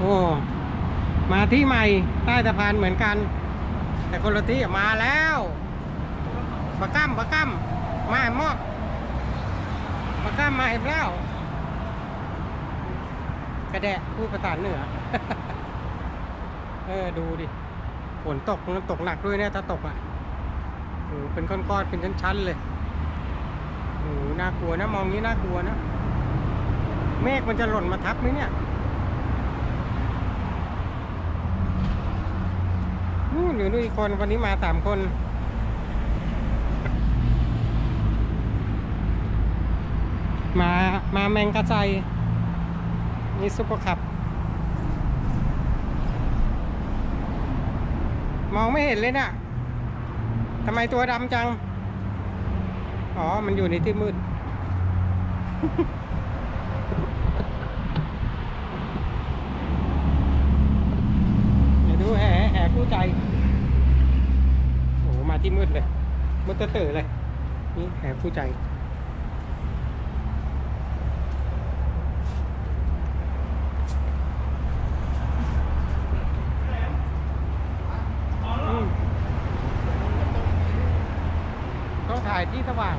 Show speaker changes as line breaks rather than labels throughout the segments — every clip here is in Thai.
โอ้มาที่ใหม่ใต้สะพานเหมือนกัน แต่คนละที่มาแล้วปะกั้มปะกั้มมาหมอกปะกั้มมาเห็นแล้วกระแดะพูดภาษาเหนือ เออดูดิฝนตกมันตกหนักด้วยเนี่ยถ้าตกอะโอ้เป็นก้อนๆเป็นชั้นๆเลยโอ้น่ากลัวนะมองนี้น่ากลัวนะเมฆมันจะหล่นมาทับไหมเนี่ย นู่นอยู่นู่นอีกคนวันนี้มาสามคน มามาแมงกระไซนี่ซุปเปอร์คับ มองไม่เห็นเลยน่ะทำไมตัวดำจัง อ๋อ มันอยู่ในที่มืด เดี๋ยวดูแห่แห่คู่ ใจ โอ้มาที่มืดเลยมืดเตอเลย นี่แห่คู่ใจต้องถ่ายที่สว่าง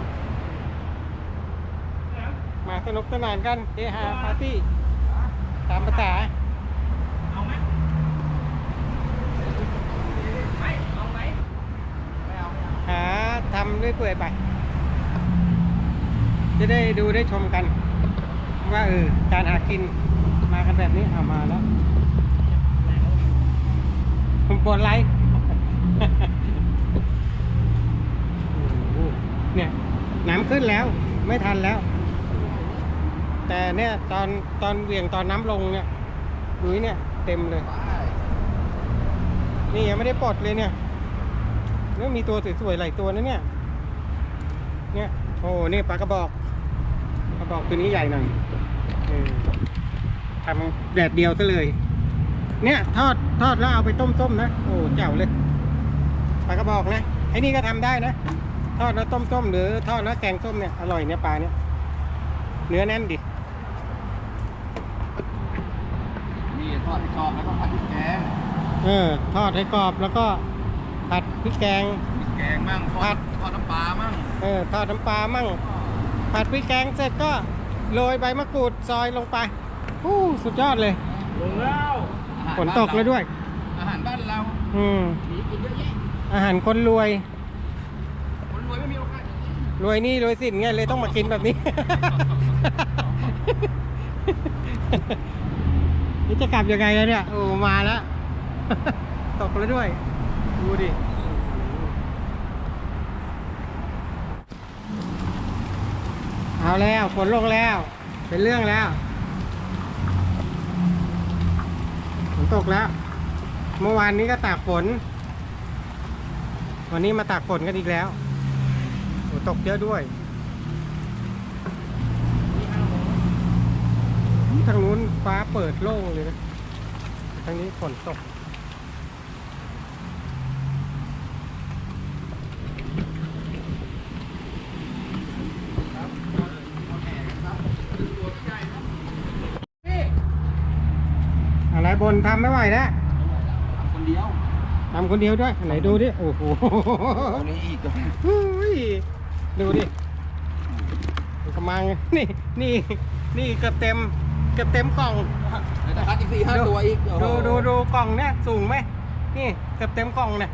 มาสนุกสนานกันเฮฮาปาร์ตี้ ตามภาษา
เอาไหมไม่เอาไหมไม่เอาไม่เอา
หาทำเรื่อยเปื่อยไป จะได้ดูได้ชมกัน ว่าเออการหากินมากันแบบนี้เอามาแล้วคุณปวดไรโอ้โหเนี่ยน้ำขึ้นแล้วไม่ทันแล้ว แต่เนี่ยตอนตอนเหวี่ยงตอนน้ำลงเนี่ยดุยเนี่ย เต็มเลย นี่ยังไม่ได้ปลดเลยเนี่ย เนี่ยมีตัวสวยๆหลายตัวนะเนี่ย เนี่ย โอ้นี่ปลากระบอก กระบอกตัวนี้ใหญ่หน่อยเออทำแดดเดียวซะเลย เนี่ย ทอดทอดแล้วเอาไปต้มๆนะ โอ้เจ๋วเลย ปลากระบอกนะ ไอ้นี่ก็ทำได้นะ ทอดแล้วต้มๆหรือทอดแล้วแกงส้มเนี่ย อร่อยเนี่ยปลาเนี่ย เนื้อแน่นดิ
นี่ทอดที่กรอบแล้วก็ผัดพริกแกง
เออ ทอดให้กรอบแล้วก็ ผัดพริกแกง
พริกแกงมั่งท
ผั
อ
ด
ดทอดน้ำปลามั่ง
เออทอดน้ำปลามั่ง ผัดพริกแกงเสร็จก็โรยใบมะกรูดซอยลงไปอู้สุดยอดเลย
ลงแล้ว
ฝนตกแล้วด้วย
อาหารบ้านเรา
อืม
มีกินเยอะแยะ
อาหารคนรวย
คนรวยไม่มีโอกาส
รวยหนี่รวยสินไงเลยต้องมากินแบบนี้ นี่จะกลับยังไงแล้วเนี่ย โอ้มาแล้ว ตกแล้วด้วย ดูดิเอาแล้วฝนลงแล้ว เป็นเรื่องแล้วฝนตกแล้ว เมื่อวานนี้ก็ตากฝน วันนี้มาตากฝนกันอีกแล้วโอตกเยอะด้วยทางนู้นฟ้าเปิดโล่งเลยนะทางนี้ฝนตก อะไร บนทำไม่ไหวแล้ว
คนเดียว
ทำคนเดียวด้วยไหนดูดิ โอ้โห
คนนี้อีก
อุ้ยดูดิกำลังนี่นี่นี่เกือบเต็มเกือบเต็มกล่อง
ในตะคัดอีกสี่ห้าตัวอีก
ดูดูดูกล่องเนี่ยสูงไหมนี่เกือบเต็มกล่องเนี่ย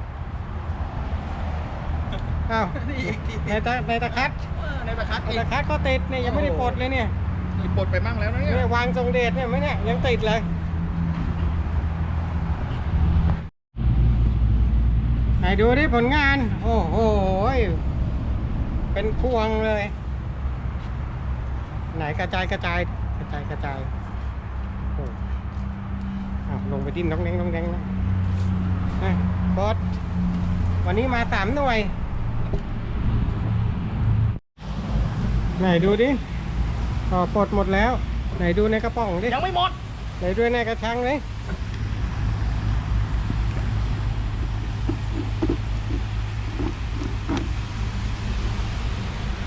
อ้าว
นี่อีกที่
ในตะในตะคัด
ในตะคัด
ใน
อีก
ตะคัดก็ติดเนี่ยยังไม่ได้ปลดเลยเนี่ย
นี่ปลดไปมั่งแล้วนะเนี่
เนี่ยยวางทรงเดชเนี่ยไหมเนี่ยยังติดเลย ไหนดูดิผลงาน โอ้โห เป็นพวงเลย ไหนกระจายกระจายกระจายกระจายโอ้อ้าวลงไปดิ้นน้องแดงน้องแดงนะอะบอสวันนี้มาสามหน่วย ไหนดูดิต่อปลดหมดแล้ว ไหนดูในกระป๋องดิ
ยังไม่หมด
ไหนดูในกระชังเลย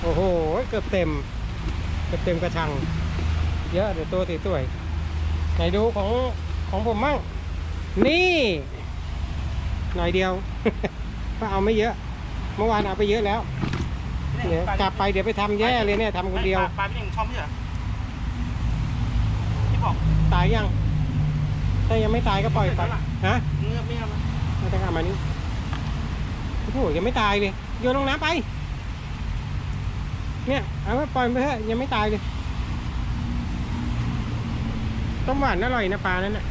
โอ้โห เกือบเต็ม เกือบเต็มกระชัง เยอะเดี๋ยวตัวสวยๆไหนดูของขของผมมั่ง นี่ หน่อยเดียว ก็เอาไม่เยอะ เมื่อวานเอาไปเยอะแล้วเดี๋ยวกลับไปเดี๋ยวไปทำแย่เลยเนี่ยทำคนเดียว
ปลาพี่เน่งชอบไม่ใช่เหรอที่บอก
ตายยัง ถ้ายังไม่ตายก็ปล่อยไปฮะ
เงือบไม่เอามา
ไม่ต้องเอามานี่โอ้โหยังไม่ตายเลยโยนลงน้ำไป เนี่ยเอาไว้ปล่อยไปเถอะยังไม่ตายเลยต้มหวานอร่อยนะปลานั้นน่ะ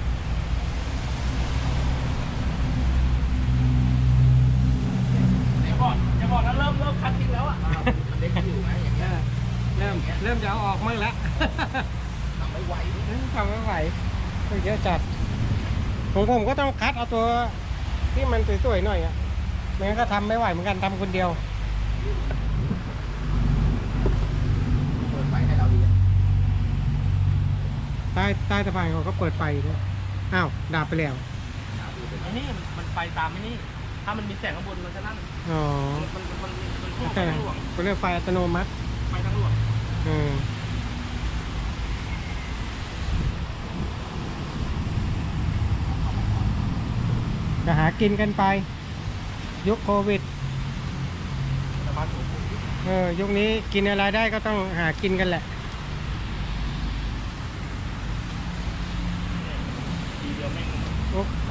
เดี๋ยวบอกอย่าบอกนะเริ่มเริ่มคัดทิ้งแล้วอะ
มันเล็กอยู่ไหมอย่างเงี้ย
เริ่มเริ่มจะเอาออกมั่งแล้ว
ทำไม่ไหว
ทำไม่ไหวเยอะจัดของผมก็ต้องคัดเอาตัวที่มันสวยๆหน่อยอะไม่งั้นก็ทำไม่ไหวเหมือนกันทำคนเดียว
เปิดไฟให้เราดีอะ
ใต้ใต้สะพานเขาก็เปิดไฟด้วยอ้าวดับไปแล้ว
ไอ้นี่มันมันไปตามไอ้นี่ ถ้ามันมีแสงข้างบนมันจะนั่น
อ๋อ
มันมันมันมันพุ่งไป
แต่
ทางหลวง
เขาเรียกไฟอัตโนมัติ
ไปทางหลวง
อืมก็หากินกันไป ยุคโควิด
แต่บ้านผม
เออยุคนี้กินอะไรได้ก็ต้องหากินกันแหละ
ทีเดียวแม่ง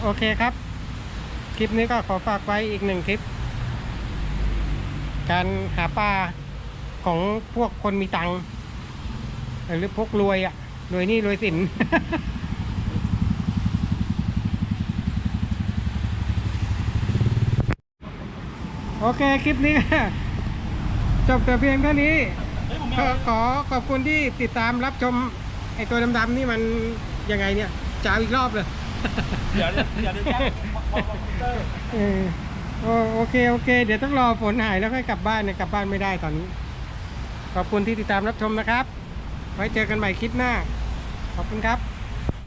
โอเคครับ คลิปนี้ก็ขอฝากไว้อีกหนึ่งคลิป การหาปลาของพวกคนมีตังค์หรือพวกรวยอะรวยนี่รวยสินโอเค คลิปนี้จบแต่เพียงเท่านี้ขอขอขอบคุณที่ติดตามรับชมไอตัวดำๆนี่มันยังไงเนี่ยจะเอาอีกรอบเลย
เดี๋ยวเดี๋ยวเดี๋ยวแค่บอกบอกคอมพิวเตอร์
เอโอโอเคโอเค เดี๋ยวต้องรอฝนหายแล้วค่อยกลับบ้านเนี่ยกลับบ้านไม่ได้ตอนนี้ ขอบคุณที่ติดตามรับชมนะครับ ไว้เจอกันใหม่คลิปหน้า ขอบคุณครับ